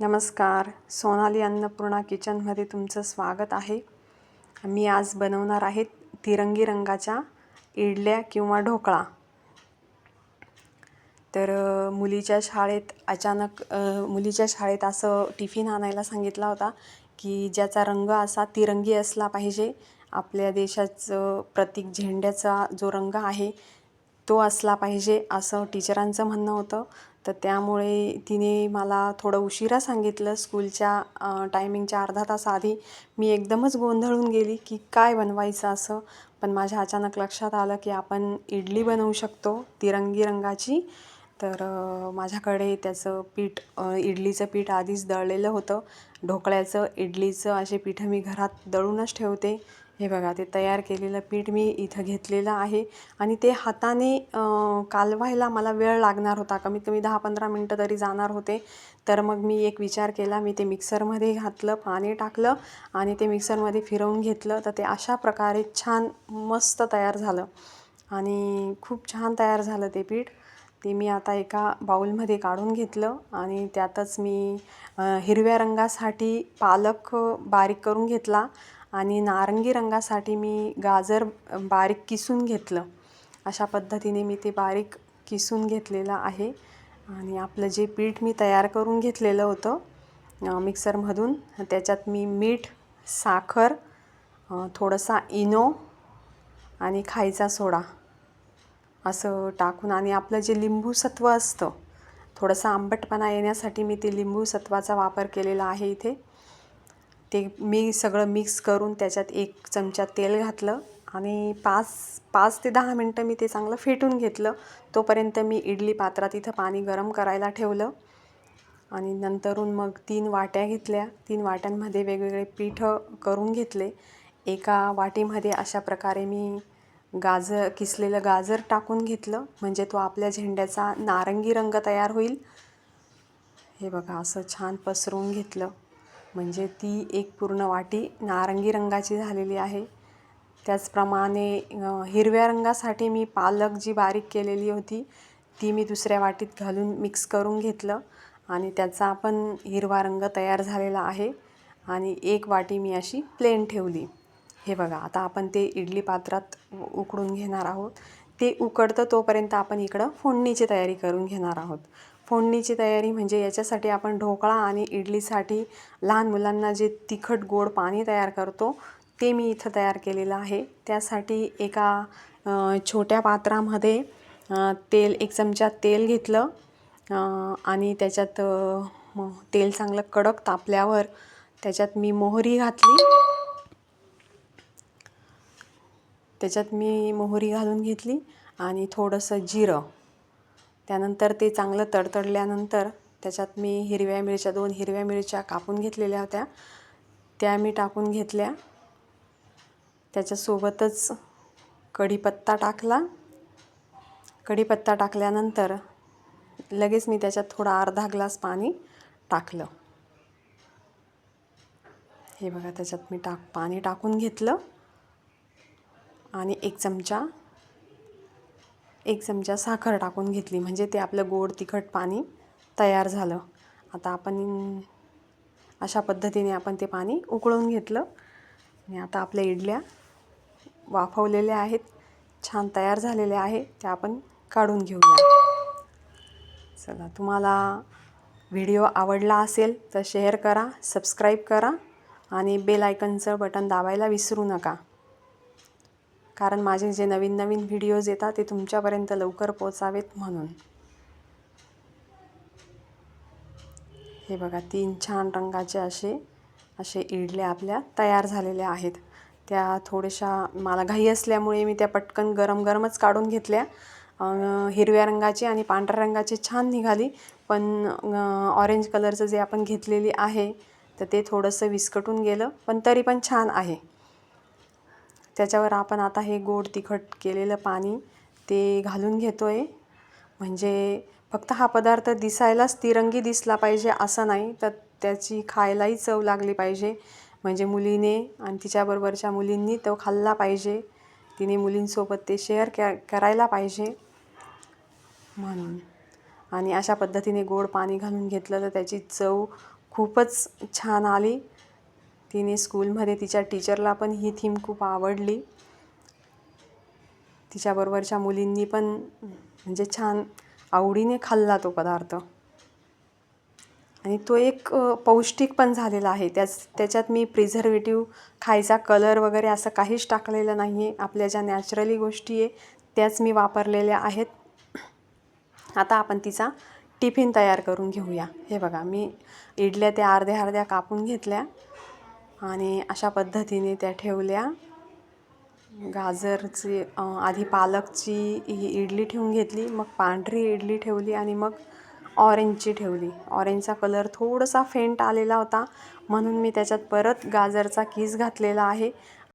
नमस्कार. सोनाली अन्नपूर्णा किचनमध्ये तुमचं स्वागत आहे. मी आज बनवणार आहे तिरंगी रंगाच्या इडल्या किंवा ढोकळा. तर मुलीच्या शाळेत अचानक मुलीच्या शाळेत असं टिफिन आणायला सांगितला होता की ज्याचा रंग असा तिरंगी असला पाहिजे. आपल्या देशाचं प्रतीक झेंड्याचा जो रंग आहे तो असला पाहिजे असं टीचरांचं म्हणणं होतं. तर त्यामुळे तिने मला थोडं उशिरा सांगितलं स्कूलच्या टायमिंगच्या अर्धा तास आधी. मी एकदमच गोंधळून गेली की काय बनवायचं असं. पण माझ्या अचानक लक्षात आलं की आपण इडली बनवू शकतो तिरंगी रंगाची. तर माझ्याकडे त्याचं पीठ इडलीचं पीठ आधीच दळलेलं होतं. ढोकळ्याचं इडलीचं असे पीठं मी घरात दळूनच ठेवते. हे बघा ते तयार केलेलं पीठ मी इथं घेतलेलं आहे आणि ते हाताने कालवायला मला वेळ लागणार होता. कमीत कमी दहा पंधरा मिनटं तरी जाणार होते. तर मग मी एक विचार केला मी ते मिक्सरमध्ये घातलं पाणी टाकलं आणि ते मिक्सरमध्ये फिरवून घेतलं. तर ते अशा प्रकारे छान मस्त तयार झालं आणि खूप छान तयार झालं ते पीठ. ते मी आता एका बाऊलमध्ये काढून घेतलं आणि त्यातच मी हिरव्या रंगासाठी पालक बारीक करून घेतला आणि नारंगी रंगासाठी मी गाजर बारीक किसून घेतलं. अशा पद्धतीने मी ते बारीक किसून घेतलेलं आहे. आणि आपलं जे पीठ मी तयार करून घेतलेलं होतं मिक्सरमधून त्याच्यात मी मीठ साखर थोडंसा इनो आणि खायचा सोडा असं टाकून आणि आपलं जे लिंबू सत्व असतं थोडंसं आंबटपणा येण्यासाठी मी ते लिंबू सत्वाचा वापर केलेला आहे इथे. ते मी सगळं मिक्स करून त्याच्यात एक चमचा तेल घातलं आणि पाच पाच ते दहा मिनटं मी ते चांगलं फेटून घेतलं. तोपर्यंत मी इडली पात्रात इथं पाणी गरम करायला ठेवलं. आणि नंतरून मग तीन वाट्या घेतल्या. तीन वाट्यांमध्ये वेगवेगळे पीठं करून घेतले. एका वाटीमध्ये अशा प्रकारे मी गाजर किसलेलं गाजर टाकून घेतलं. म्हणजे तो आपल्या झेंड्याचा नारंगी रंग तयार होईल. हे बघा असं छान पसरवून घेतलं. म्हणजे ती एक पूर्ण वाटी नारंगी रंगाची झालेली आहे. त्याचप्रमाणे हिरव्या रंगासाठी मी पालक जी बारीक केलेली होती ती मी दुसऱ्या वाटीत घालून मिक्स करून घेतलं आणि त्याचा पण हिरवा रंग तयार झालेला आहे आणि एक वाटी मी अशी प्लेन ठेवली. हे बघा आता आपण ते इडली पात्रात उ- उकडून घेणार आहोत. ते उकडतं तोपर्यंत आपण इकडं फोडणीची तयारी करून घेणार आहोत. फोडणीची तयारी म्हणजे याच्यासाठी आपण ढोकळा आणि इडलीसाठी लहान मुलांना जे तिखट गोड पाणी तयार करतो ते मी इथं तयार केलेलं आहे. त्यासाठी एका छोट्या पात्रामध्ये तेल एक चमचा तेल घेतलं आणि त्याच्यात तेल चांगलं कडक तापल्यावर त्याच्यात मी मोहरी घातली. त्याच्यात मी मोहरी घालून घेतली आणि थोडंसं जिरं. त्यानंतर ते चांगलं तडतडल्यानंतर त्याच्यात मी हिरव्या मिरच्या दोन हिरव्या मिरच्या कापून घेतलेल्या होत्या. त्या मी टाकून घेतल्या. त्याच्यासोबतच कढीपत्ता टाकला. कढीपत्ता टाकल्यानंतर लगेच मी त्याच्यात थोडा अर्धा ग्लास पाणी टाकलं. हे बघा त्याच्यात मी टाक पाणी टाकून घेतलं. आणि एक चमचा एक चमचा साखर टाकून घेतली. म्हणजे ते आपलं गोड तिखट पाणी तयार झालं. आता आपण अशा पद्धतीने आपण ते पाणी उकळून घेतलं. आणि आता आपल्या इडल्या वाफवलेल्या आहेत. छान तयार झालेल्या आहे त्या आपण काढून घेऊया. चला तुम्हाला व्हिडिओ आवडला असेल तर शेअर करा सबस्क्राईब करा आणि बेल आयकनचं बटन दाबायला विसरू नका. कारण माझे जे नवीन नवीन व्हिडिओज येतात ते तुमच्यापर्यंत लवकर पोचावेत म्हणून. हे बघा तीन छान रंगाचे असे असे इडल्या आपल्या तयार झालेल्या आहेत. त्या थोड्याशा मला घाई असल्यामुळे मी त्या पटकन गरम गरमच काढून घेतल्या. हिरव्या रंगाची आणि पांढऱ्या रंगाची छान निघाली. पण ऑरेंज कलरचं जे आपण घेतलेली आहे तर ते थोडंसं विस्कटून गेलं. पण तरी पण छान आहे. त्याच्यावर आपण आता हे गोड तिखट केलेलं पाणी ते घालून घेतो आहे म्हणजे फक्त हा पदार्थ दिसायलाच तिरंगी दिसला पाहिजे असं नाही तर त्याची खायलाही चव लागली पाहिजे. म्हणजे मुलीने आणि तिच्याबरोबरच्या मुलींनी तो खाल्ला पाहिजे. तिने मुलींसोबत ते शेअर कॅ करायला पाहिजे. म्हणून. आणि अशा पद्धतीने गोड पाणी घालून घेतलं तर त्याची चव खूपच छान आली. तिने स्कूलमध्ये तिच्या टीचरला पण ही थीम खूप आवडली. तिच्याबरोबरच्या मुलींनी पण म्हणजे छान आवडीने खाल्ला तो पदार्थ. आणि तो एक पौष्टिक पण झालेला आहे. त्याच त्याच्यात मी प्रिझर्वेटिव्ह खायचा कलर वगैरे असं काहीच टाकलेलं नाही आहे आपल्या ज्या नॅचरली गोष्टी आहे त्याच मी वापरलेल्या आहेत. आता आपण तिचा टिफिन तयार करून घेऊया. हे बघा मी इडल्या त्या अर्ध्या अर्ध्या कापून घेतल्या. आणि अशा पद्धतीने त्या ठेवल्या. गाजरची आधी पालकची ही इडली ठेवून घेतली मग पांढरी इडली ठेवली आणि मग ऑरेंजची ठेवली. ऑरेंजचा कलर थोडासा फेंट आलेला होता म्हणून मी त्याच्यात परत गाजरचा कीस घातलेला आहे.